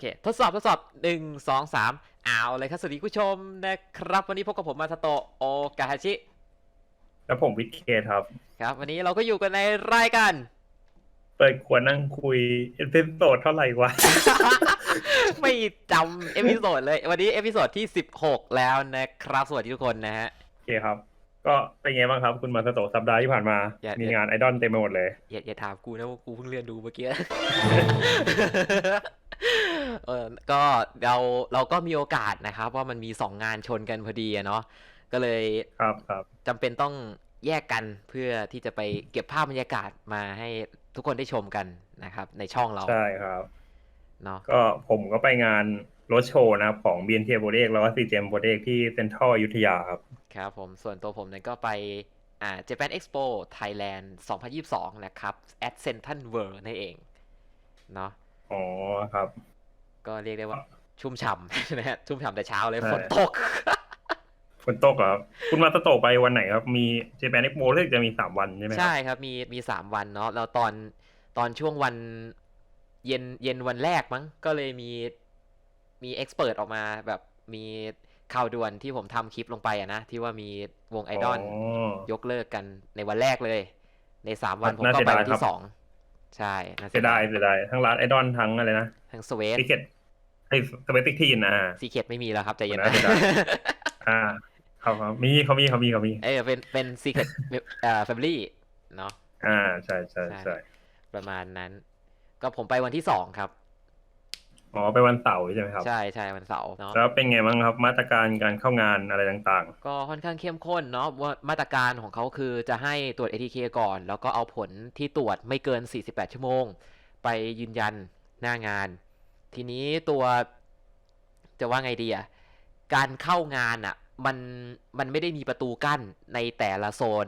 เค ทดสอบทดสอบหนึ่งสองสามเอาเลยครับ สวัสดีผู้ชมนะครับ วันนี้พบกับผมมาสโตะโอกาฮาชิ แล้วผมวิทเคครับ ครับ วันนี้เราก็อยู่กันในรายการ เปิดขวดนั่งคุยเอพิโซดเท่าไหร่วะ ไม่จำเอพิโซดเลย วันนี้เอพิโซดที่ 16 แล้วนะครับ สวัสดีทุกคนนะฮะ โอเคครับ ก็เป็นไงบ้างครับ คุณมาสโตะสัปดาห์ที่ผ่านมา อย่ามีงานไอดอลเต็มไปหมดเลย อย่าอย่าถามกูนะว่ากูเพิ่งเรียนดูเมื่อกี้ เออก็เราเราก็มีโอกาสนะครับ ว่ามันมีสองงานชนกันพอดีอะเนาะก็เลยครับครับจำเป็นต้องแยกกันเพื่อที่จะไปเก็บภาพบรรยากาศมาให้ทุกคนได้ชมกันนะครับ ในช่องเราใช่ครับเนาะก็ผมก็ไปงานรถโชว์นะครับของ b n t โปรเ e กแล้วก็ CGM โปรเ e กที่เซ็นทรัลอยุธยาครับครับผมส่วนตัวผมเนี่ยก็ไปอ่า Japan Expo Thailand 2022 นะครับ at Central World นั่นเองเนาะ อ๋อครับ ก็เรียกได้ว่าชุ่มฉ่ำนะฮะชุ่มฉ่ำแต่เช้าเลยใช่ฝนตกฝนตกเหรอครับ คุณมาสโตะไปวันไหนครับ มีเจแปนเอ็กโปรู้สึกจะมีสามวันใช่ไหมครัใช่ครับ มีมีสามวันเนาะแล้วตอนตอนช่วงวันเย็นเย็นวันแรกมั้ง ก็เลยมีมีเอ็กซ์เพรออกมาแบบมีข่าวด่วนที่ผมทำคลิปลงไปอะนะ ที่ว่ามีวงไอดอลยกเลิกกันในวันแรกเลย ในสามวันผมน่าก็เสียไปดายวันครัที่บสอง ใช่น่าเสียดายเสียดายทั้งร้านไอดอลทั้งอะไรนะ ทั้งสเวตติเกตไอสเปติกทีนอ่าซีเคดไม่มีแล้วครับใจเย็นน่าเสียดายอ่าเขาเขามีเขามีเขามีเขามี เออเป็นเป็นซีเคดเอ่อแฟมิลี่เนาะอ่าใช่ใช่ใช่ใช่ประมาณนั้น ก็ผมไปวันที่สองครับ อ๋อไปวันเสาร์ใช่ไหมครับ ใช่ใช่วันเสาร์เนาะ แล้วเป็นไงบ้างครับมาตรการการเข้างานอะไรต่างก็ค่อนข้างเข้มข้นเนาะว่ามาตรการของเขาคือจะให้ตรวจ ATK ก่อน แล้วก็เอาผลที่ตรวจไม่เกิน 48 ชั่วโมง ไปยืนยันหน้างาน ทีนี้ตัวจะว่าไงดีอะการเข้างานอะมันมันไม่ได้มีประตูกั้นในแต่ละโซน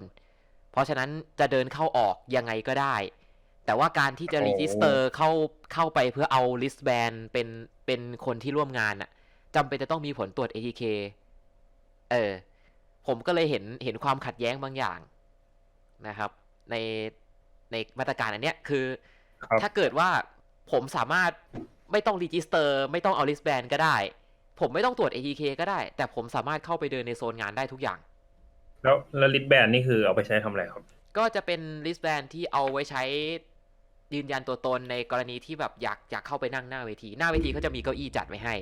เพราะฉะนั้นจะเดินเข้าออกยังไงก็ได้ แต่ว่าการที่จะรีจิสเตอร์เข้าเข้าไปเพื่อเอา list band เป็นเป็นคนที่ร่วมงานอะจำเป็นจะต้องมีผลตรวจ ATK เออ ผมก็เลยเห็นเห็นความขัดแย้งบางอย่างนะครับ ในในมาตรการอันเนี้ยคือๆครับถ้าเกิดว่าผมสามารถไม่ต้องรีจิสเตอร์ ไม่ต้องเอา list band ก็ได้ ผมไม่ต้องตรวจ ATK ก็ได้ แต่ผมสามารถเข้าไปเดินในโซนงานได้ทุกอย่าง แล้วแล้วลิทแบนนี่คือเอาไปใช้ทำอะไรครับ ก็จะเป็น list band ที่เอาไว้ใช้ ยืนยันตัวตนในกรณีที่แบบอยากอยากเข้าไปนั่งหน้าเวที หน้าเวทีเขาจะมีเก้าอี้จัดไว้ให้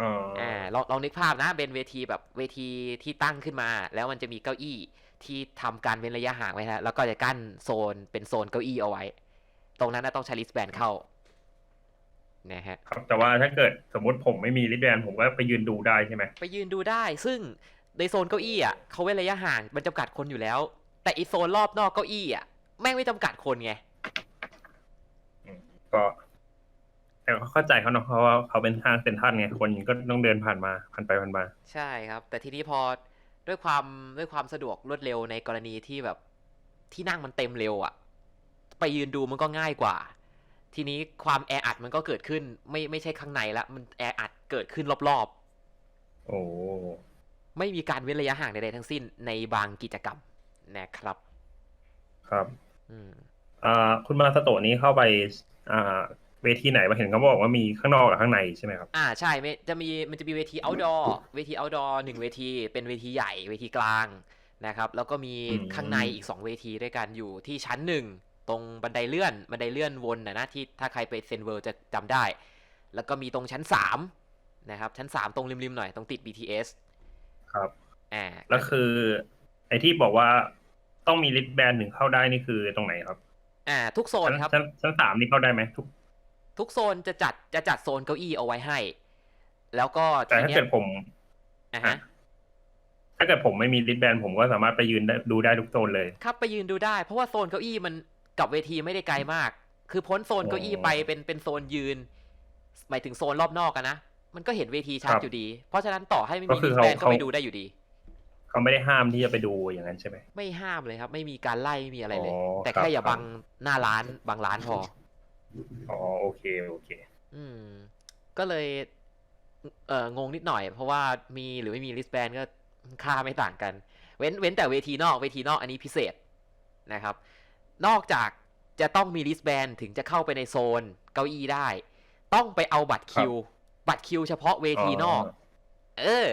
อ๋อออ่าลองลองนึกภาพนะ เป็นเวทีแบบเวทีที่ตั้งขึ้นมา แล้วมันจะมีเก้าอี้ที่ทำการเว้นระยะห่างไว้ฮะแล้วก็จะกั้นโซนเป็นโซนเก้าอี้เอาไว้ ตรงนั้นนะต้องใช้ลิสแบนเข้านะฮะครับแต่ว่าถ้าเกิดสมมติผมไม่มีลิทแบนผมก็ไปยืนดูได้ใช่ไหมไปยืนดูได้ ซึ่งในโซนเก้าอี้อะเขาเว้นระยะห่างมันจำกัดคนอยู่แล้ว แต่อีโซนรอบนอกเก้าอี้อะ แม่งไม่จำกัดคนไง ก็ แต่ก็เข้าใจเขาเนาะเพราะว่าเขาเป็นห้างเซ็นทรัลไงคนก็ต้องเดินผ่านมาผ่านไปผ่านมา ใช่ครับ แต่ทีนี้พอด้วยความด้วยความสะดวกรวดเร็วในกรณีที่แบบที่นั่งมันเต็มเร็วอะ่ะไปยืนดูมันก็ง่ายกว่า ทีนี้ความแออัดมันก็เกิดขึ้น ไม่ไม่ใช่ข้างในละมันแออัดเกิดขึ้นรอบโอ้ๆ ไม่มีการเว้นระยะห่างใดๆทั้งสิ้นในบางกิจกรรมนะครับ ครับ อืมอ่าคุณมาสโตะนี้เข้าไปอ่าเวทีไหนมาเห็นเขาบอกว่ามีข้างนอกกับข้างในใช่ไหมครับ อ่าใช่ไม่จะมีมันจะมีเวที outdoor เวที outdoor หนึ่งเวที เป็นเวทีใหญ่เวทีกลางนะครับ แล้วก็มีอืมข้างในอีก 2 เวทีด้วยกันอยู่ที่ชั้นหนึ่งตรงบันไดเลื่อน บันไดเลื่อนวนนะนะที่ถ้าใครไปเซนเวิร์จะจำได้ แล้วก็มีตรงชั้น3นะครับ ชั้น 3 ตรงริมๆหน่อยตรงติด BTS ครับอ่าแล้วคือไอ้ที่บอกว่า ต้องมีลิทแบนถึงเข้าได้นี่คือตรงไหนครับ อ่า ทุกโซนครับชั้นชั้นสามนี่เข้าได้ไหมทุก ทุกโซนจะจัดจะจัดโซนเก้าอี้เอาไว้ให้ แล้วก็แต่ทีถ้าเนี้ยเกิดผมอ่าฮะถ้าเกิดผมไม่มีลิทแบนผมก็สามารถไปยืนได้ดูได้ทุกโซนเลย ครับไปยืนดูได้ เพราะว่าโซนเก้าอี้มันกับเวทีไม่ได้ไกลมาก คือพ้นโซนเก้าอี้ไปเป็นเป็นโซนยืน หมายถึงโซนรอบนอกอะนะ มันก็เห็นเวทีชัดครับอยู่ดี เพราะฉะนั้นต่อให้ไม่ก็มีคือลิสเขาแบนก็เขาไปดูได้อยู่ดี เขาไม่ได้ห้ามที่จะไปดูอย่างนั้นใช่ไหม ไม่ห้ามเลยครับ ไม่มีการไล่ไม่มีอะไรเลย อ๋อแต่ครับแค่อย่าครับ บังหน้าร้านบางร้านพอ อ๋อโอเคโอเค อืม ก็เลยเอ่องงนิดหน่อย เพราะว่ามีหรือไม่มีลิสแบนก็ค่าไม่ต่างกัน เว้นเว้นแต่เวทีนอกเวทีนอกอันนี้พิเศษนะครับ นอกจากจะต้องมีลิสแบนถึงจะเข้าไปในโซนเก้าอี้ได้ ต้องไปเอาบัตรคิว บัตรคิวเฉพาะเวทีนอก เออ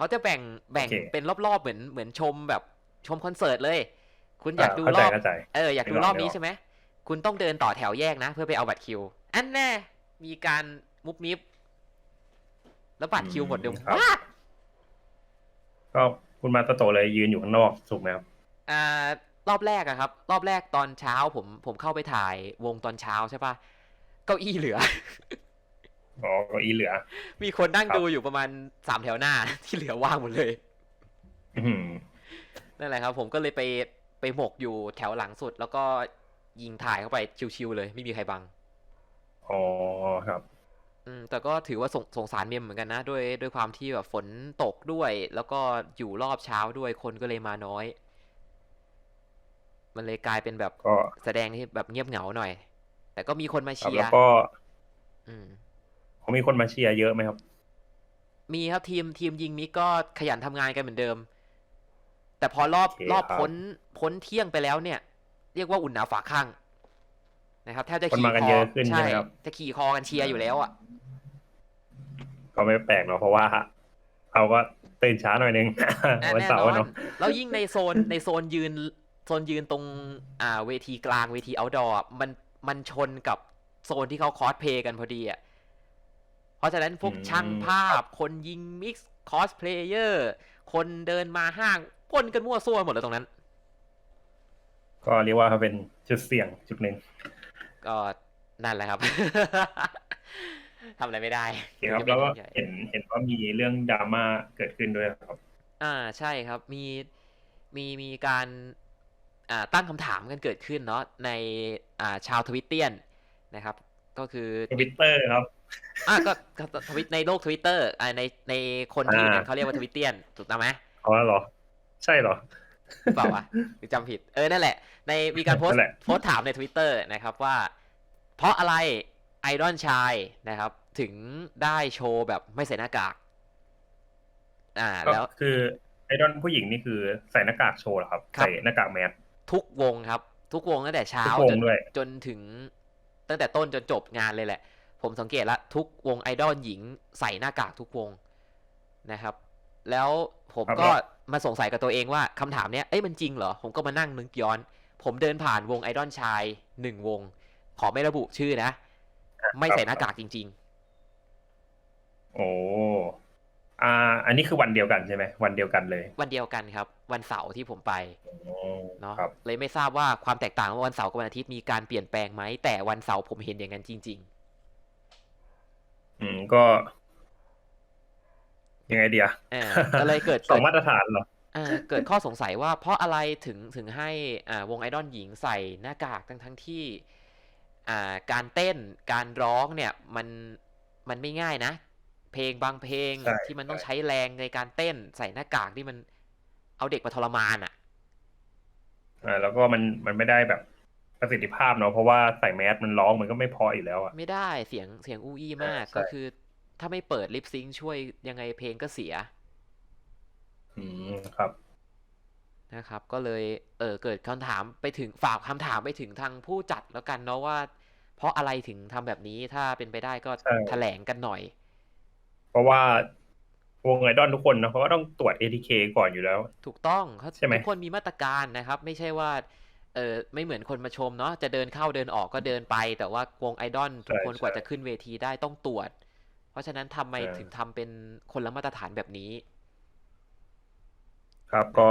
เขาจะแบ่งแบ่งโอเคเป็นรอบๆเหมือนเหมือนชมแบบชมคอนเสิร์ตเลย คุณอยากดูเข้ารใจอบเข้าใจเอออยากดูไม่หรอกรอบนี้ไม่หรอกใช่ไหมคุณต้องเดินต่อแถวแยกนะ เพื่อไปเอาบัตรคิว อันแน่มีการมุบมิบแล้วบัตรคิวหมดเร็วมากก็คุณมาสโตะเลยยืนอยู่ข้างนอกถูกไหมครับอ่ารอบแรกอะครับ รอบแรกตอนเช้าผมผมเข้าไปถ่ายวงตอนเช้าใช่ปะเก้าอี้เหลือ อ๋อเก็อีเหลือ มีคนนั่งครับดูอยู่ประมาณสามแถวหน้า ที่เหลือว่างหมดเลยอื้อหือนั่นแหละครับ ผมก็เลยไปไปหมกอยู่แถวหลังสุด แล้วก็ยิงถ่ายเข้าไปชิวๆเลย ไม่มีใครบังอ๋อครับ อืม แต่ก็ถือว่าสงสงสารเมมเหมือนกันนะด้วยด้วยความที่แบบฝนตกด้วย แล้วก็อยู่รอบเช้าด้วยคนก็เลยมาน้อย มันเลยกลายเป็นแบบก็แสดงที่แบบเงียบเหงาหน่อย แต่ก็มีคนมาครับเชียแล้วร์ก็ อืม เขามีคนมาเชียร์เยอะไหมครับ มีครับทีมทีมยิงมิกก็ขยันทำงานกันเหมือนเดิม แต่พอรอบโอเครอบครับ พ้นพ้นเที่ยงไปแล้วเนี่ย เรียกว่าอุ่นหนาฝาข้างนะครับแทบจะคนขี่มากันคเยออะขึ้นใช่ไหมครับ จะขี่คอกันเชียร์อยู่แล้วอะ ก็ไม่แปลกหรอกเพราะว่าเราก็ตื่นช้าหน่อยนึงอะวันแน่เสานร์อนเนาะแล้วยิ่งในโซนในโซนยืนโซนยืนตรงอ่าเวทีกลางเวทีเอาดอร์มันมันชนกับโซนที่เขาคอสเพลย์กันพอดีอะ เพราะฉะนั้นพวกช่างภาพ คนยิงมิกซ์คอสเพลเยอร์คนเดินมาห้างปนกันมั่วซั่วหมดเลยตรงนั้น ก็เรียกว่าเป็นจุดเสี่ยงจุดหนึ่งก็นั่นแหละครับทำอะไรไม่ได้โอเคครับจะแล้วก็เป็นใหญ่เห็นเห็นว่ามีเรื่องดราม่าเกิดขึ้นด้วยครับ อ่าใช่ครับมีมีมีการอ่าตั้งคำถามกันเกิดขึ้นเนาะในอ่าชาวทวิตเตียนนะครับ ก็คือทวิตเตอร์ครับ อะก็ก็ทวิตในโลกทวิตเตอร์อ่าในในคนที่อยู่เนี่ยอ่าเขาเรียกว่าทวิตเตียนถูกต้องไหมเอาแล้วเหรอ ใช่เหรอหรือเปล่าวะหรือจำผิด เออ นั่นแหละ ในมีการโพสนั่ต์นแหละโพสต์ถามใน Twitter นะครับว่า เพราะอะไรไอดอลชายนะครับ ถึงได้โชว์แบบไม่ใส่หน้ากาก อ่าก็แล้วคือไอดอลผู้หญิงนี่คือใส่หน้ากากโชว์เหรอครับครับใส่หน้ากากแมสทุกวงครับ ทุกวงตั้งแต่เช้าทุกวงจนด้วยจนถึงตั้งแต่ต้นจนจบงานเลยแหละ ผมสังเกตละทุกวงไอดอลหญิงใส่หน้ากากทุกวงนะครับ แล้วผมก็มาสงสัยกับตัวเองว่าคำถามเนี้ยเอ้ยมันจริงเหรอ ผมก็มานั่งนึกย้อน ผมเดินผ่านวงไอดอลชายหนึ่งวง ขอไม่ระบุชื่อนะ ไม่ใส่หน้ากากจริงโอ้อ่า อันนี้คือวันเดียวกันใช่ไหมวันเดียวกันเลยๆวันเดียวกันครับ วันเสาร์ที่ผมไปโอ้เนาะครับเลยไม่ทราบว่าความแตกต่างระหว่างวันเสาร์กับวันอาทิตย์มีการเปลี่ยนแปลงไหมแต่วันเสาร์ผมเห็นอย่างนั้นจริง ๆ อืมก็ ยังไงเดียเออก็เลยเกิดสองเกิดมาตรฐานเหรอเอ่อเกิดข้อสงสัยว่าเพราะอะไรถึงถึงให้อ่าวงไอดอลหญิงใส่หน้ากากทั้งทั้งที่อ่าการเต้นการร้องเนี่ยมันมันไม่ง่ายนะ เพลงบางเพลงใช่ที่มันต้องใช่ใช้แรงในการเต้นใส่หน้ากากที่มันเอาเด็กมาทรมานอะ อ่าแล้วก็มันมันไม่ได้แบบ ประสิทธิภาพเนาะเพราะว่าใส่แมสมันร้องมันก็ไม่พออยู่แล้วอะไม่ได้เสียงเสียงอู้อี้มากใช่ก็คือ ถ้าไม่เปิดลิปซิงค์ช่วยยังไงเพลงก็เสีย อืมครับนะครับ ก็เลยเออเกิดคำถามไปถึงฝากคำถามไปถึงทางผู้จัดแล้วกันเนาะว่า เพราะอะไรถึงทำแบบนี้ถ้าเป็นไปได้ก็ใช่แถลงกันหน่อย เพราะว่าวงไอดอลทุกคนเนอะเขาก็ต้องตรวจ ATK ก่อนอยู่แล้ว ถูกต้องเขาใช่ไหมทุกคนมีมาตรการนะครับ ไม่ใช่ว่า เออไม่เหมือนคนมาชมเนาะจะเดินเข้าเดินออกก็เดินไป แต่ว่าวงไอดอลทุกคนกว่าจะขึ้นเวทีได้ต้องตรวจ เพราะฉะนั้นทำไมถึงทำเป็นคนละมาตรฐานแบบนี้ ครับก็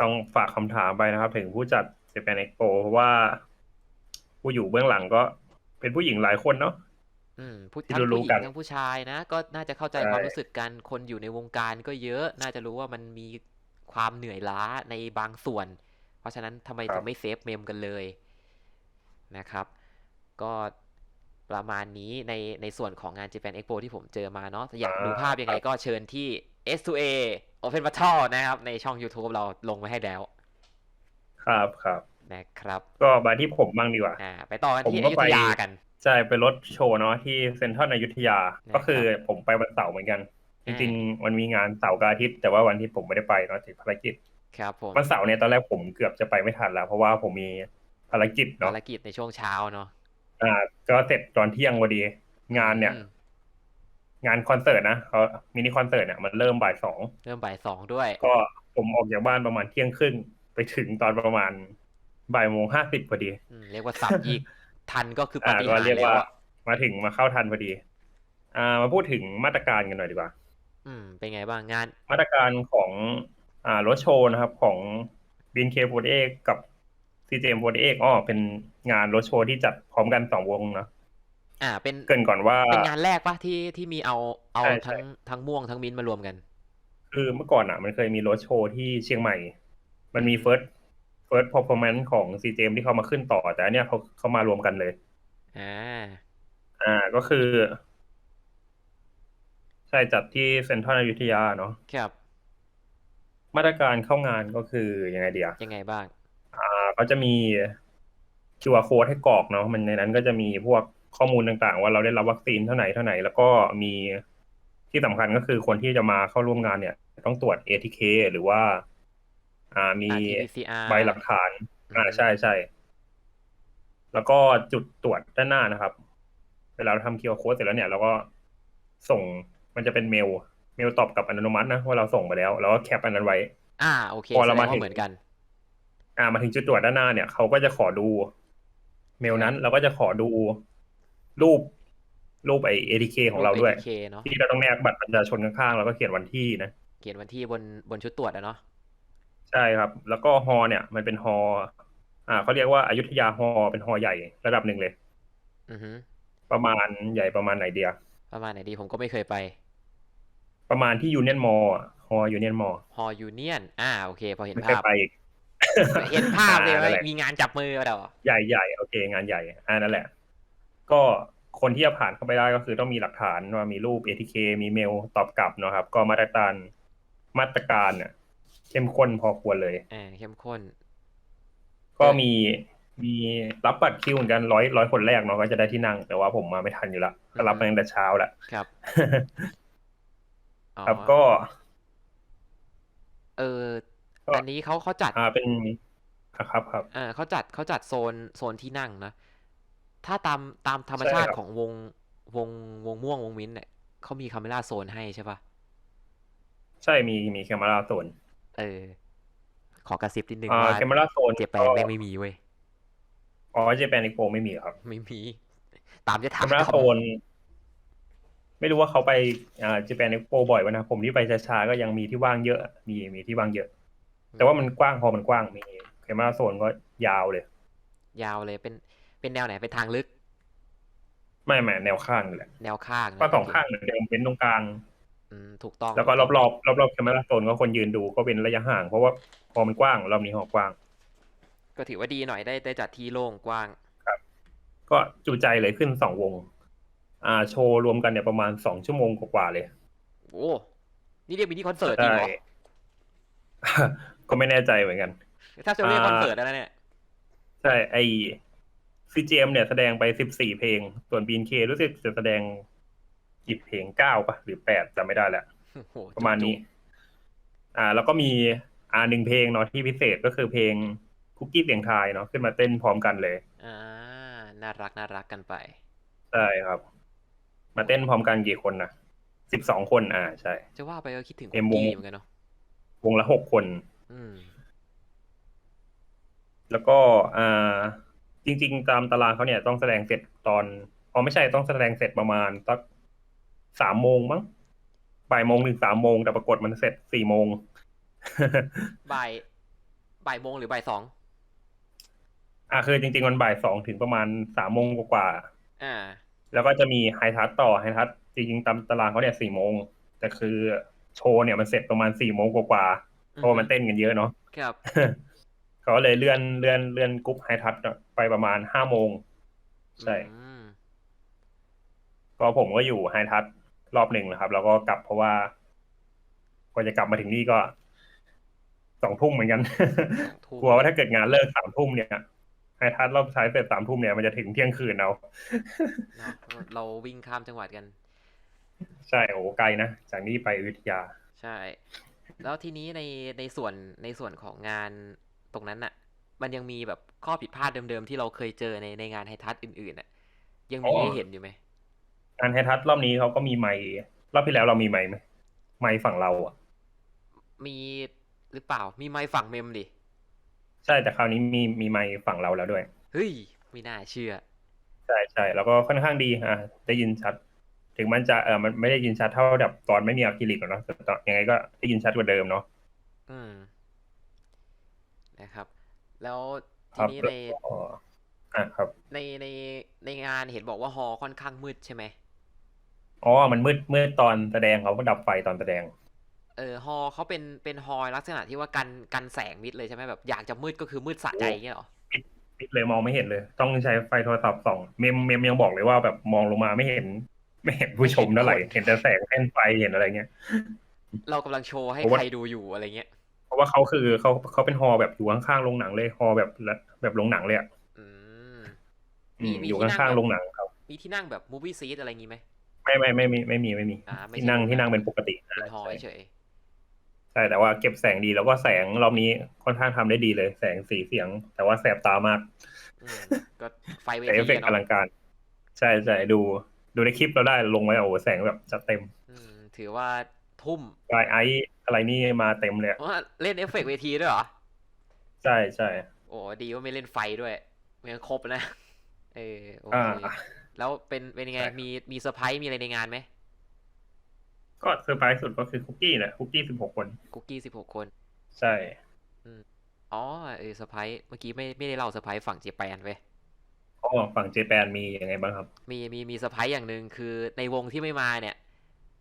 ต้องฝากคำถามไปนะครับ ถึงผู้จัดเจแปนเอ็กโปเพราะว่า ผู้อยู่เบื้องหลังก็ เป็นผู้หญิงหลายคนเนาะอืมผู้ที่ทั้งรู้ผู้หญิกังนทั้งผู้ชายนะ ก็น่าจะเข้าใจใช่ความรู้สึกกันคนอยู่ในวงการก็เยอะ น่าจะรู้ว่ามันมี ความเหนื่อยล้าในบางส่วน เพราะฉะนั้นทำไมถึงไม่เซฟเมมกันเลยนะครับ ก็ประมาณนี้ในในส่วนของงาน Japan Expo ที่ผมเจอมาเนาะอยากดูภาพยังไงก็เชิญที่ S2A Open Battle นะครับ ในช่อง YouTube เราลงไว้ให้แล้ว ครับครับนะครับ ก็มาที่ผมบ้างดีกว่าอ่า ไปต่อกันที่ผมอก็ยุไปธยากัน ใช่ ไปรถโชว์เนาะที่เซ็นทรัลอยุธยานะครับก็คือผมไปวันเสาร์เหมือนกัน จอ่าริงๆมันมีงานเสาร์กับอาทิตย์แต่ว่าวันที่ผมไม่ได้ไปเนาะติดภารกิจครับผมวันเสาร์เนี่ยตอนแรกผมเกือบจะไปไม่ทันแล้ว เพราะว่าผมมีภารกิจเนาะภารกิจในช่วงเช้าเนาะอ่า ก็เสร็จตอนเที่ยงพอดี งานเนี่ยอืมงานคอนเสิร์ตนะเขามินิคอนเสิร์ตเนี่ยมันเริ่มบ่ายสองเริ่มบ่ายสองด้วย ก็ผมออกจากบ้านประมาณเที่ยงครึ่งไปถึงตอนประมาณบ่ายโมงห้าสิบพอดีอืมเรียกว่าสับยิกทันก็คือปาอ่าฏิก็หาริย์เรียกแล้วว่าอะมาถึงมาเข้าทันพอดี อ่า มาพูดถึงมาตรการกันหน่อยดีกว่า อืม เป็นไงบ้างงาน มาตรการของอ่ารถโชว์นะครับของ BNK48 กับ CJM48 อ๋อเป็นงานรถโชว์ที่จัดพร้อมกันสองวงเนอะอ่า เป็นเกรินก่อนว่า เป็นงานแรกปะที่ที่มีเอาเอาใช่ใช่ทั้งทั้งม่วงทั้งมิ้นท์มารวมกัน คือเมื่อก่อนอะ มันเคยมีรถโชว์ที่เชียงใหม่ มันมี first first performance ของ CJM ที่เขามาขึ้นต่อ แต่อันเนี้ยเขาเขามารวมกันเลย อ่า อ่าก็คือ ใช่จัดที่เซ็นทรัลอยุธยาเนาะครับ มาตรการเข้างานก็คือยังไงเดียยังไงบ้าง อ่าเขาจะมี QR code ให้กรอกเนาะมันในนั้นก็จะมีพวกข้อมูลต่างๆ ว่าเราได้รับวัคซีนเท่าไหร่เท่าไหร่แล้วก็มีที่สำคัญก็คือคนที่จะมาเข้าร่วมงานเนี่ย ต้องตรวจ ATK หรือว่า อ่ามี RT-PCR ใบหลักฐาน อ่าใช่ใช่แล้วก็จุดตรวจด้านหน้านะครับ เวลาเราทำ QR code เสร็จแล้วเนี่ยเราก็ส่ง มันจะเป็นเมล เมลตอบกลับอัตโนมัตินะว่าเราส่งไปแล้วแล้วก็แคปอันนั้นไว้ อ่าโอเคพอแสเราดงมาว่าถึงเหมือนกัน อ่ามาถึงจุดตรวจด้านหน้าเนี่ยเขาก็จะขอดู เมลนั้นเราก็จะขอดูรูปรูปไอเอทีเคของเราด้วยรูป ATK เนอะที่เราต้องแนบบัตรประชาชนข้างๆแล้วก็เขียนวันที่นะ เขียนวันที่บนบนชุดตรวจอะเนาะใช่ครับ แล้วก็ฮอเนี่ย มันเป็นฮออ่าเขาเรียกว่าอายุทยาฮอเป็นฮอใหญ่ระดับหนึ่งเลย อือฮึประมาณใหญ่ประมาณไหนเดีย ประมาณไหนดีผมก็ไม่เคยไป ประมาณที่ยูเนียนมอฮอยูเนียนมอฮอยูเนียนอ่าโอเค พอเห็นไม่เคยภาพไปอีกเห็นภาพเลยอ่ว่านั่นแหละมีงานจับมือเปล่าใหญ่ใหญ่โอเค งานใหญ่อ่านั่นแหละ ก็คนที่จะผ่านเข้าไปได้ก็คือต้องมีหลักฐานว่ามีรูป ATK มีเมลตอบกลับเนอะครับ ก็มาตรการมาตรการเนี่ยเข้มข้นพอควรเลยอ่าเข้มข้น ก็มีมีรับบัตรคิวเหมือนกันร้อยร้อยคนแรกเนาะก็จะได้ที่นั่งแต่ว่าผมมาไม่ทันอยู่ละก็รับมาตั้งแต่เช้าละครับอ๋อ ครับก็ เออก็อันนี้เขาเขาจัด อ่าเป็นครับครับอ่าเขาจัดเขาจัดโซนโซนที่นั่งนะถ้าตามตามธรรมใช่ชาติครับของวงวงวงม่วงวงมิ้นท์เนี่ยเขามีคาเมล่าโซนให้ใช่ปะใช่มีมีแคมราโซน เออ ขอกระซิบนิดนึงอ่าว่าแคมราโซนเจแปนแม่งไม่มีเว้ยอ๋อเจแปนอีโปไม่มีครับ ไม่มี ตามจะแคถามมราโซน ไม่รู้ว่าเขาไปอ่าเจแปนอีโปบ่อยไหมนะผมที่ไปช้าๆก็ยังมีที่ว่างเยอะ มีมีที่ว่างเยอะ แต่ว่ามันกว้างพอมันกว้างมีแคมราโซนก็ยาวเลย ยาวเลยเป็นเป็นแนวไหนเป็นทางลึก ไม่แม่แนวข้างนี่แหละแนวข้างนะก็สองโเคข้างเหมือนเดิมเป็นตรงกลางอืมถูกต้อง แล้วก็รถูอบต้รงอบรอบรอบๆแคมราโซนก็คนยืนดูก็เป็นระยะห่าง เพราะว่าพอมันกว้างรอบนี้หอกว้าง ก็ถือว่าดีหน่อยได้ได้จัดที่โล่งกว้างก็จูใจเลยขึ้นสองวง อ่าโชว์รวมกันเนี่ยประมาณสองชั่วโมงกว่าๆเลยโอ้นี่เรียกมินิคอนเสิร์ตจริงใช่เหรอ ก็ไม่แน่ใจเหมือนกัน ถ้าจะเรียกอ่าคอนเสิร์ตแล้วเนี่ย ใช่ไอ CGM เนี่ยแสดงไปสิบสี่เพลง ส่วน BNK รู้สึกจะแสดงกี่เพลงเก้าปะหรือแปดจำไม่ได้แล้วโอ้โหประมาณนี้จุกอ่า แล้วก็มีอ่าหนึ่งเพลงเนาะที่พิเศษก็คือเพลงคุกกี้เสียงทายเนาะขึ้นมาเต้นพร้อมกันเลยๆอ่า น่ารักน่ารักกันไป ใช่ครับ มาเต้นพร้อมกันกี่คนนะสิบสองคนอ่าใช่ จะว่าไปก็คิดถึงเอ็คุมกวงกี้เหมือนกันเนาะวงละหกคน อืม แล้วก็อ่าจริง ๆ ตามตารางเขาเนี่ยต้องแสดงเสร็จตอนอ๋อไม่ใช่ต้องแสดงเสร็จประมาณสักสามโมงมั้งบ่ายโมงถึงสามโมงแต่ปรากฏมันเสร็จสี่โมงบ่ายบ่ายโมงหรือบ่ายสองอ่าคือจริง ๆ มันบ่ายสองถึงประมาณสามโมงกว่าอ่าๆ แล้วก็จะมีไฮทัชต่อไฮทัชจริงๆตามตารางเขาเนี่ยสี่โมงแต่คือโชว์เนี่ยมันเสร็จประมาณสี่โมงกว่าๆเพราะว่ามันเต้นกันเยอะเนาะครับเขาก็เลยเลื่อนเลื่อนเลื่อนกรุ๊ปไฮทัชไปประมาณห้าโมงใช่อืมก็ผมก็อยู่ไฮทัชรอบหนึ่งนะครับ แล้วก็กลับเพราะว่ากว่าจะกลับมาถึงนี่ก็สองทุ่มเหมือนกันทุ่มกลัวว่าถ้าเกิดงานเลิกสามทุ่มเนี่ย ไฮทัชรอบท้ายเสร็จสามทุ่มเนี่ยมันจะถึงเที่ยงคืนเอาเนอะเราวิ่งข้ามจังหวัดกัน ใช่โอ้ไกลนะ จากนี้ไปอยุธยา ใช่ แล้วทีนี้ในในส่วนในส่วนของงานตรงนั้นน่ะ มันยังมีแบบข้อผิดพลาดเดิมๆ ที่เราเคยเจอในในงานไฮทัชอื่นๆน่ะ ยังมีอ๋อให้เห็นอยู่ไหมงานไฮทัชรอบนี้เขาก็มีไมค์รอบที่แล้วเรามีไมค์ไหมไมค์ฝั่งเราอะ มีหรือเปล่ามีไมค์ฝั่งเมมดิ ใช่แต่คราวนี้มีมีไมค์ฝั่งเราแล้วด้วย เฮ้ยไม่น่าเชื่อ ใช่ใช่แล้วก็ค่อนข้างดีอะได้ยินชัด ถึงมันจะเออมันไม่ได้ยินชัดเท่าแบบตอนไม่มีอะคริลิกหรอกเนาะแต่ตอนยังไงก็ได้ยินชัดกว่าเดิมเนาะอืมนะครับ แล้วคทีรับนี้แล้วในก็อะครับ ในในในงานเห็นบอกว่าฮอค่อนข้างมืดใช่ไหมอ๋อมันมืดมืดตอนแสดงเขาก็ดับไฟตอนแสดง เออฮอเขาเป็นเป็นฮอลักษณะที่ว่ากันกันแสงมิดเลยใช่ไหมแบบอยากจะมืดก็คือมืดสะใจอย่างเงี้ยเหรอปิดเลยมองไม่เห็นเลย ต้องใช้ไฟโทรศัพท์ส่องเมมเมมยังบอกเลยว่าแบบมองลงมาไม่เห็น ไม่เห็นผู้ชมเท่าไหร่ไม่เห็นคนเห็นแต่แสงเส้นไฟเห็นอะไรเงี้ยเรากำลังโชว์ให้เพราะว่าใครดูอยู่อะไรเงี้ย เพราะว่าเขาคือเขาเขาเป็นฮอแบบอยู่ข้างๆโรงหนังเลยฮอแบบแบบโรงหนังเลยอะอืมอืมมีอยู่ที่นั่ข้างงๆโรงหนังครับมีที่นั่งแบบมูฟวี่ซีทอะไรงี้ไหมไม่ไม่ไม่มีไม่มีไม่มีอ่าไม่ที่ใช่นั่งโรงหนังที่นั่งเป็นปกติเป็นฮอใช่เฉย ใช่แต่ว่าเก็บแสงดีแล้วก็แสงรอบนี้ค่อนข้างทำได้ดีเลย แสงสีเสียง แต่ว่าแสบตามากๆอืมก็ไฟเวแต่เอทีฟเฟกอะต์อลัเนาะงการ ใช่ใช่ดู ดูในคลิปเราได้ลงไว้โอ้โหแสงแบบจัดเต็มอืมถือว่าทุ่มไลไอซ์อะไรนี่มาเต็มเลยอะว่าเล่นเอฟเฟกต์เวทีด้วยเหรอ ใช่ใช่โอ้ดีว่าไม่เล่นไฟด้วยไม่งั้นครบนะ เออโออ่าเคแล้วเป็นเป็นยังไงใช่ครับมีมีเซอร์ไพรส์มีอะไรในงานไหม ก็เซอร์ไพรส์สุดก็คือคุกกี้แหละคุกกี้สิบหกคนคุกกี้สิบหกคน ใช่อ๋อเออเซอร์ไพรส์เมื่อกี้ไม่ไม่ได้เล่าเซอร์ไพรส์ฝั่งเจแปนเว้ยอ๋อฝั่งเจแปนมียังไงบ้างครับ มีมีมีเซอร์ไพรส์อย่างหนึ่งคือในวงที่ไม่มาเนี่ย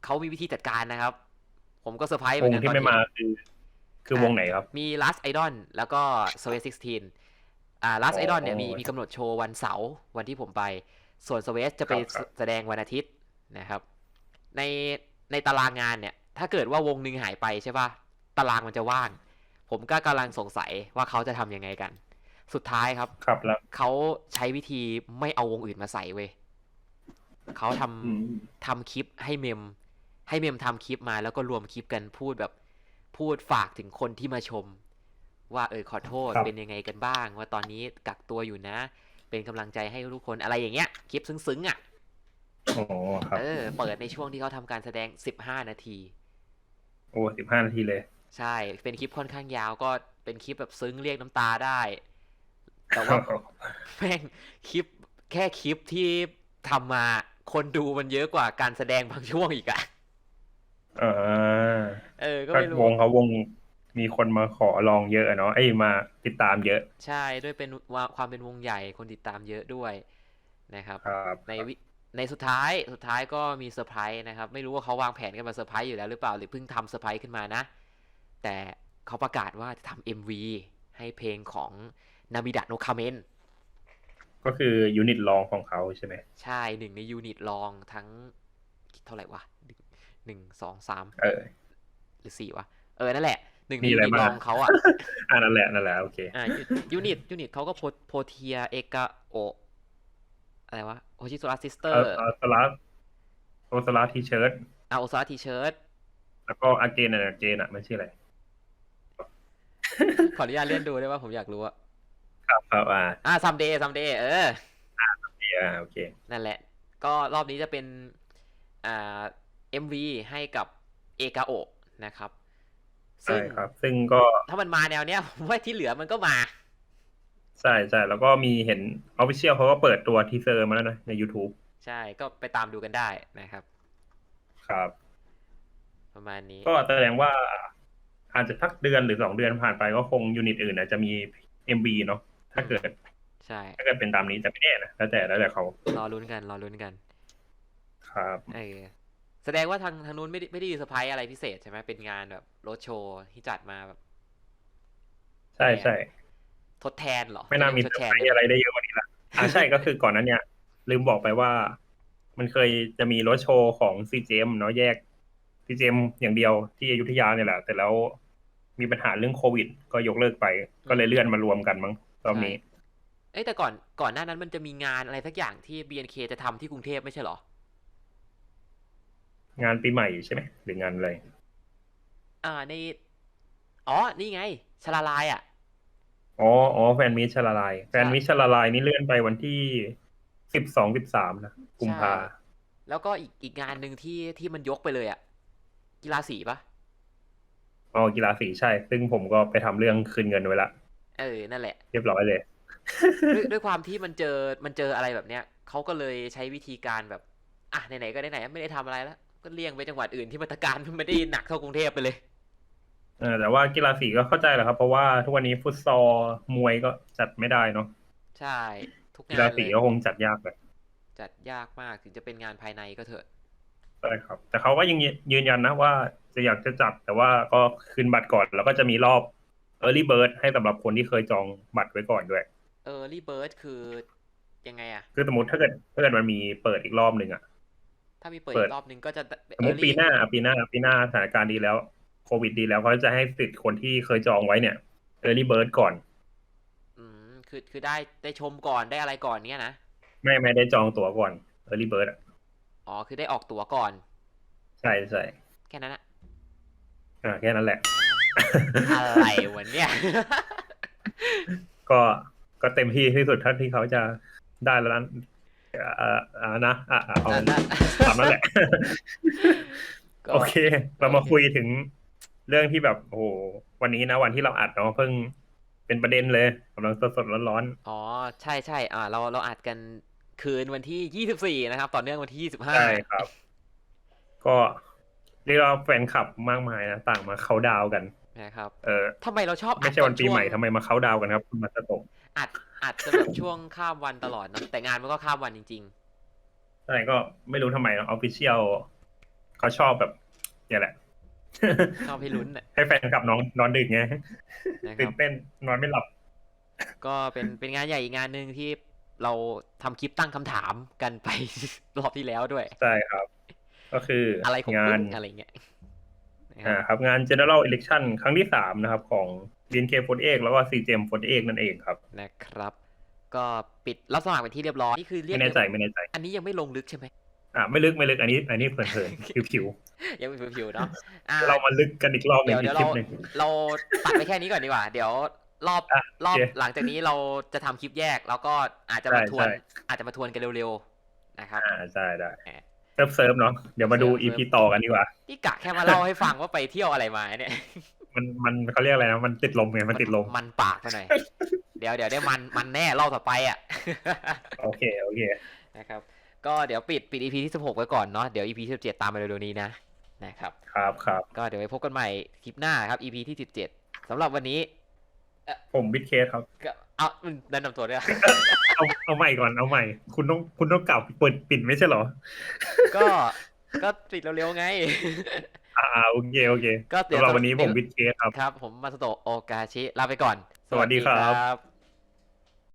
เขามีวิธีจัดการนะครับ ผมก็เซอร์ไพรส์เหวมืองนกันที่ตอนไม่เห็นมาคือคือวงไหนครับ มี Last Idol แล้วก็ Sweet 16อ่า Last อ๋อ Idol เนี่ยมีมีกำหนดโชว์วันเสาร์วันที่ผมไป ส่วน Sweet จะไปครับครับแสดงวันอาทิตย์นะครับ ใน ในตารางงานเนี่ย ถ้าเกิดว่าวงหนึ่งหายไปใช่ป่ะ ตารางมันจะว่าง ผมก็กำลังสงสัยว่าเขาจะทำยังไงกัน สุดท้ายครับครับแล้วเขาใช้วิธีไม่เอาวงอื่นมาใส่เว้ยเขาทำอืมทำคลิปให้เมม ให้เมมทำคลิปมาแล้วก็รวมคลิปกันพูดแบบ พูดฝากถึงคนที่มาชม ว่าเออขอโทษครับเป็นยังไงกันบ้าง ว่าตอนนี้กักตัวอยู่นะ เป็นกำลังใจให้ทุกคนอะไรอย่างเงี้ย คลิปซึ้งๆอะ อ๋อครับ เออ เปิดในช่วงที่เขาทำการแสดง15นาที โอ้สิบห้านาทีเลย ใช่ เป็นคลิปค่อนข้างยาวก็เป็นคลิปแบบซึ้งเรียกน้ำตาได้ แต่ว่าแม่งคลิปแค่คลิปที่ทำมาคนดูมันเยอะกว่าการแสดงบางช่วงอีกอะอ่าเออก็ก็ไม่รู้วงเขาวงมีคนมาขอลองเยอะอะเนาะไอ้ยมาติดตามเยอะ ใช่ด้วยเป็นว่าความเป็นวงใหญ่คนติดตามเยอะด้วยนะครับครับในวิ ในสุดท้ายสุดท้ายก็มีเซอร์ไพรส์นะครับ ไม่รู้ว่าเขาวางแผนกันมาเซอร์ไพรส์อยู่แล้วหรือเปล่าหรือเพิ่งทำเซอร์ไพรส์ขึ้นมานะ แต่เขาประกาศว่าจะทำ MV ให้เพลงของนามิดะโนคาเมนก็คือยูนิตลองของเขาใช่ไหมใช่หนึ่งในยูนิตลองทั้งเท่าไหร่วะหนึ่งหนึ่งสองสามเออ หรือสี่วะ เออ นั่นแหละหนึ่งในมียูอะไรนิตลบ้าองงเขาอะอ่านั่นแหละนั่นแหละโอเคอ่ายูนิตยูนิตเขาก็โพโพเทียเอกาโออะไรวะ โอชิโซราซิสเตอเอร์อเออสลัดโอสลัดทีเชิร์ตอาโอซาทีเชิร์ตแล้วก็อาเกนอะเกนอะมันชื่ออะไร ขออนุญาตเล่นดูได้ว่าผมอยากรู้อะครับครับอ่าอ่าซัมเดย์ซัมเดย์เอออ่าโอเค นั่นแหละ ก็รอบนี้จะเป็นอ่า MV ให้กับเอกาโอนะครับใช่ซึ่งครับ ซึ่งก็ถ้ามันมาแนวเนี้ยผมว่าที่เหลือมันก็มา ใช่ใช่แล้วก็มีเห็นออฟฟิเชียลเขาก็เปิดตัวทีเซอร์มาแล้วนะใน YouTube ใช่ก็ไปตามดูกันได้นะครับ ครับ ประมาณนี้ ก็แสดงว่าอาจจะสักเดือนหรือสองเดือนผ่านไปก็คงยูนิตอื่นอาจจะมี MV เนาะถ้าเกิด ใช่ ถ้าเกิดเป็นตามนี้จะไม่แน่นะแล้วแต่แล้วแต่เขารอลุ้นกันรอลุ้นกัน ครับเออแสดงว่าทางทางนู้นไม่ได้ไม่ได้มีเซอร์ไพรส์อะไรพิเศษใช่ไหมเป็นงานแบบรถโชว์ที่จัดมาแบบ ใช่ใช่ ทดแทนเหรอ ไม่น่ามีทเซอดร์แทนไพรส์อะไรได้เยอะกว่านี้ละอ่าใช่ก็คือก่อนนั้นเนี่ย ลืมบอกไปว่า มันเคยจะมีรถโชว์ของซีเจมเนาะแยกซีเจมอย่างเดียวที่อยุธยาเนี่ยแหละ แต่แล้วมีปัญหาเรื่องโควิด ก็ยกเลิกไป ก็เลยเลื่อนมารวมกันมั้งรอบนี้ เอ้ยแต่ก่อนก่อนหน้านั้นมันจะมีงานอะไรสักอย่างที่ BNK จะทำที่กรุงเทพไม่ใช่เหรอ งานปีใหม่ใช่ไหมหรืองานอะไร อ่าในอ๋อ นี่ไงชลาลายอะ อ๋ออ๋อแฟนมิชชลาลาย แฟนมิชชลาลายนี่เลื่อนไปวันที่สิบสองสิบสามนะกุมภาใช่แล้วก็อีกอีกงานหนึ่งที่ที่มันยกไปเลยอะกีฬาสีปะอ๋อกีฬาสีใช่ ซึ่งผมก็ไปทำเรื่องคืนเงินไว้ละเออนั่นแหละ เรียบร้อยเลยด้วยด้วยความที่มันเจอมันเจออะไรแบบเนี้ยเขาก็เลยใช้วิธีการแบบ อะไหนๆก็ไหนๆไม่ได้ทำอะไรแล้วก็เลี่ยงไปจังหวัดอื่นที่มาตรการมันไม่ได้หนักเท่ากรุงเทพไปเลย เออแต่ว่ากีฬาสีก็เข้าใจแหละครับ เพราะว่าทุกวันนี้ฟุตซอลมวยก็จัดไม่ได้เนาะใช่ ทุกกีงาฬานสีเลยก็คงจัดยากเลยจัดยากมากถึงจะเป็นงานภายในก็เถอะ ใช่ครับ แต่เขาก็ยังยืนยันนะว่าจะอยากจะจัด แต่ว่าก็คืนบัตรก่อน แล้วก็จะมีรอบ Early Bird ให้สำหรับคนที่เคยจองบัตรไว้ก่อนด้วย เออรีเบิร์ดคือยังไงอะคือสมมติถ้าเกิดถ้าเกิดมันมีเปิดอีกรอบหนึ่งอะ ถ้ามีเปิดเปิดอีกรอบนึงก็จะ สมมติปีหน้าปีหน้าปีหน้าสถานการณ์ดีแล้ว โควิดดีแล้วเขาจะให้สิทธิ์คนที่เคยจองไว้เนี่ย Early Bird ก่อน อืมคือคือได้ได้ชมก่อนได้อะไรก่อนเนี้ยนะ ไม่ไม่ได้จองตั๋วก่อน Early Bird อะอ๋อ คือได้ออกตั๋วก่อน ใช่ใช่แค่นั้นอะอ่าแค่นั้นแหละ อะไรวะเนี่ยก็ก็เต็มที่ที่สุดเท่าที่เขาจะได้แล้วนั้นอ่าอ่านะอ่าอ่าเอานั่นน่ะตามนั้นแหละก็โอเค เรามาคุยถึง เรื่องที่แบบโอ้โหวันนี้นะวันที่เราอัดเนาะเพิ่งเป็นประเด็นเลยกำลังสดๆร้อนอ๋อใช่ใช่อ่า เราเราอัดกันคืนวันที่ยี่สิบสี่นะครับ ต่อเนื่องวันที่ยี่สิบๆห้าใช่ครับ ก็เรียกว่าแฟนคลับมากมายนะต่างมาเขาน์ดาวน์กันนะครับเออทำไมเราชอบอัไม่ดใช่วันปีตอใหม่ช่วงทำไมมาเขาน์ดาวน์กันครับคุณมาสโตะอัดอัดจะแบบช่วงข้ามวันตลอดเนอะแต่งานมันก็ข้ามวันจริงใช่ก็ไม่รู้ทำไมออฟฟิเชียลเขาชอบแบบเนี่ยแหละๆ ชอบให้ลุ้นน่ะให้แฟนคลับน้องนอนดึกไงนะคตื่รันบเต้นนอนไม่หลับ ก็เป็นเป็นงานใหญ่อีกงานหนึ่งที่เราทำคลิปตั้งคำถามกันไปรอบที่แล้วด้วย ใช่ครับ ก็คืออะไรของงาคุนณอะไรเงี้ยนะคอ่ารับครับงาน general election ครั้งที่สามนะครับ ของ BNK 48 แล้วก็ CGM 48 นั่นเองครับ นะครับ ก็ปิดรับสมัครเป็นที่เรียบร้อยนี่คือเรียไม่กแน่ใจไม่แน่ใจ อันนี้ยังไม่ลงลึกใช่ไหม อ่าไม่ลึกไม่ลึกอันนี้ อันนี้เผินๆผิวยังเป็นผิวๆเนาะอ่าๆเรามาลึกกันอีกรอบหนึ่เดี๋งยวอีเดี๋กยวคลิเราปหนึ่ง เราตัดไปแค่นี้ก่อนดีกว่า เดี๋ยวรอบอะรอบโอเคหลังจากนี้เราจะทำคลิปแยก แล้วก็อาจจะมาใช่ทวน ใช่ อาจจะมาทวนกันเร็วๆนะครับ อ่าใช่ได้แหมเซิร์ฟเซิร์ฟเนาะเดี๋ยวมาดูเซิร์ฟ EP ต่อกันดีกว่า นี่กะแค่มาเล่าให้ฟังว่าไปเที่ยวอะไรมาเนี่ย มันมันเขาเรียกอะไรนะมันติดลมไงมันติดลม มันปากไปหน่อย เดี๋ยวเดี๋ยวได้มันมันแน่รอบต่อไปอะ โอเคโอเคนะครับ ก็เดี๋ยวปิดปิด EP ที่ 16 ไว้ก่อนเนาะเดี๋ยว EP ที่17 ตามมาเร็วๆนี้นะนะครับ ครับครับก็เดี๋ยวไว้พบกันใหม่คลิปหน้าครับ EP ที่ 17สำหรับวันนี้ผมบิทเคสครับก็เอาแนะนำตัวด้วย เอาเอาใหม่ก่อนเอาใหม่ คุณต้องคุณต้องกล่าวเปิดปิดไม่ใช่เหรอ ก็ก็ปิดเร็วๆไง อ่าโอเคโอเคก็เดี๋ยวสำหรับวันนี้ผมเดี๋ยวบิทเคสครับ ครับ ผมมาสโตะโอกาชิลาไปก่อน สวัสดีครับครับ